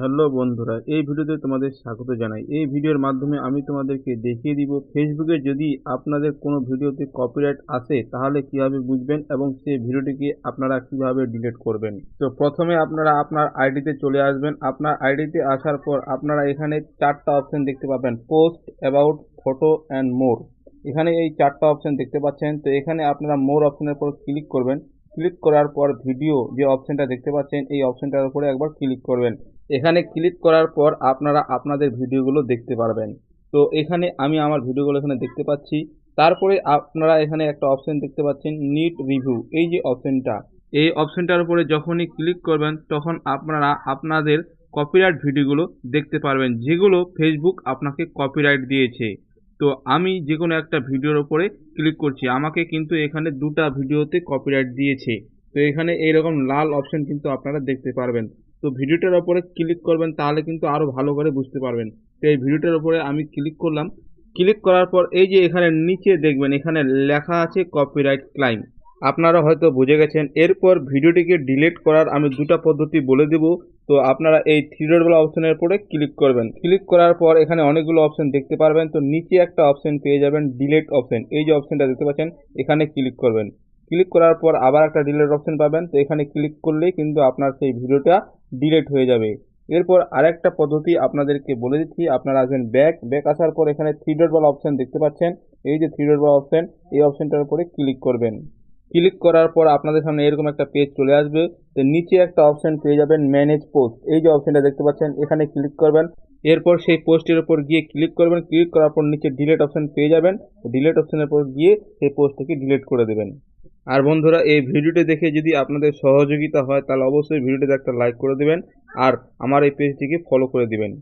Hello বন্ধুরা, এই ভিডিওতে তোমাদের স্বাগত জানাই। এই ভিডিওর মাধ্যমে আমি তোমাদেরকে দেখিয়ে দিব ফেসবুকে যদি আপনাদের কোনো ভিডিওতে কপিরাইট আসে, তাহলে কীভাবে বুঝবেন এবং সেই ভিডিওটিকে আপনারা কীভাবে ডিলিট করবেন? তো প্রথমে আপনারা আপনার আইডিতে চলে আসবেন। আপনার আইডিতে আসার পর আপনারা এখানে চারটা অপশন দেখতে পাবেন post about photo and more এখানে এই চারটা অপশন দেখতে পাচ্ছেন। তো এখানে আপনারা মোর অপশনের উপর ক্লিক করবেন। ক্লিক করার পর ভিডিও যে অপশনটা দেখতে পাচ্ছেন, এই অপশনটার উপরে একবার ক্লিক করবেন। এখানে ক্লিক করার পর আপনারা আপনাদের ভিডিওগুলো দেখতে পারবেন। তো এখানে আমি আমার ভিডিওগুলো এখানে দেখতে পাচ্ছি। তারপরে আপনারা এখানে একটা অপশন দেখতে পাচ্ছেন নিট রিভিউ এই যে অপশনটা এই অপশনটার উপরে যখনই ক্লিক করবেন, তখন আপনারা আপনাদের কপিরাইট ভিডিওগুলো দেখতে পারবেন, যেগুলো ফেসবুক আপনাকে কপিরাইট দিয়েছে। তো আমি যে কোনো একটা ভিডিওর উপরে ক্লিক করছি। আমাকে কিন্তু এখানে দুটা ভিডিওতে কপিরাইট দিয়েছে। তো এখানে এইরকম লাল অপশন কিন্তু আপনারা দেখতে পারবেন। তো ভিডিওটার উপরে ক্লিক করবেন, তাহলে কিন্তু আরও ভালো করে বুঝতে পারবেন। তো এই ভিডিওটার উপরে আমি ক্লিক করলাম। ক্লিক করার পর এই যে এখানে নিচে দেখবেন, এখানে লেখা আছে কপিরাইট ক্লাইম আপনারা হয়তো বুঝে গেছেন। এরপর ভিডিওটিকে ডিলিট করার আমি দুটা পদ্ধতি বলে দেব। তো আপনারা এই থ্রি ডটওয়ালা অপশনের উপরে ক্লিক করবেন। ক্লিক করার পর এখানে অনেকগুলো অপশন দেখতে পারবেন। তো নিচে একটা অপশন পেয়ে যাবেন ডিলিট অপশন এই যে অপশনটা দেখতে পাচ্ছেন, এখানে ক্লিক করবেন। ক্লিক করার পর আবার একটা ডিলিট অপশন পাবেন। তো এখানে ক্লিক করলেই কিন্তু আপনার সেই ভিডিওটা ডিলিট হয়ে যাবে। এরপর আরেকটা পদ্ধতি আপনাদেরকে বলে দিচ্ছি। আপনারা আসবেন ব্যাক ব্যাক আসার পর এখানে থ্রি ডটওয়ালা অপশন দেখতে পাচ্ছেন। এই যে থ্রি ডটওয়ালা অপশন এই অপশনটার উপরে ক্লিক করবেন। ক্লিক করার পর আপনাদের সামনে এরকম একটা পেজ চলে আসবে। তো নিচে একটা অপশন পেয়ে যাবেন ম্যানেজ পোস্ট এই যে অপশনটা দেখতে পাচ্ছেন, এখানে ক্লিক করবেন। এরপর সেই পোস্টের উপর গিয়ে ক্লিক করবেন। ক্লিক করার পর নিচে ডিলেট অপশন পেয়ে যাবেন। ডিলেট অপশনের উপর গিয়ে সেই পোস্টটিকে ডিলিট করে দেবেন। আর বন্ধুরা, এই ভিডিওটি দেখে যদি আপনাদের সহযোগিতা হয়, তাহলে অবশ্যই ভিডিওটিতে একটা লাইক করে দেবেন, আর আমার এই পেজটিকে ফলো করে দিবেন।